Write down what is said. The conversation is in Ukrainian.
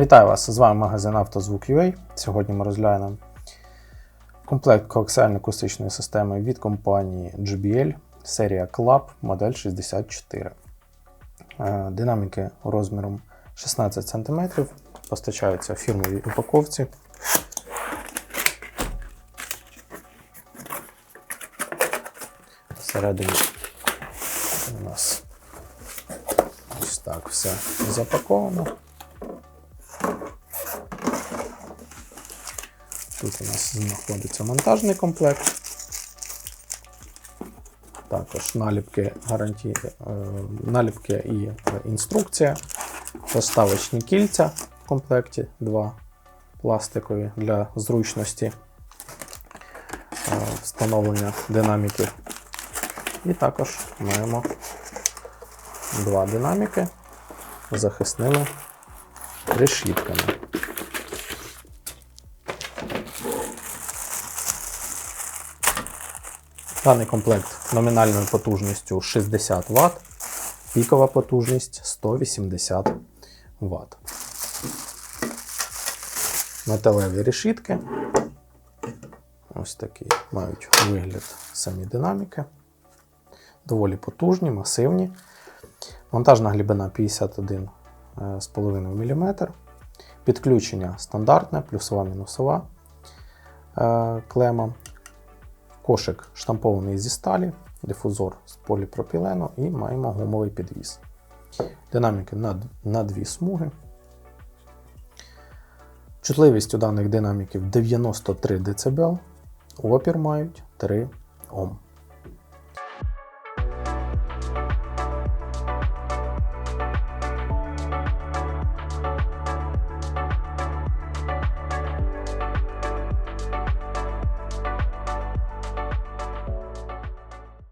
Вітаю вас! З вами магазин «Автозвук.UA». Сьогодні ми розглянемо комплект коаксіально-акустичної системи від компанії JBL, серія Club, модель 64. Е, Динаміки розміром 16 см постачаються в фірмовій упаковці. Всередині у нас ось так все запаковано. Тут у нас знаходиться монтажний комплект. Також наліпки гарантії, е, наліпки і е, інструкція. Поставочні кільця в комплекті, два пластикові для зручності е, встановлення динаміків. І також маємо два динаміки захисними решітками. Даний комплект номінальною потужністю 60 Вт, пікова потужність 180 Вт. Металеві решітки. Ось такі мають вигляд самі динаміки. Доволі потужні, масивні. Монтажна глибина 51,5 мм. Підключення стандартне, плюсова мінусова е, клема. Кошик штампований зі сталі, дифузор з поліпропілену і маємо гумовий підвіс. Динаміки на, на дві смуги. Чутливість у даних динаміків 93 дБ, опір мають 3 Ом.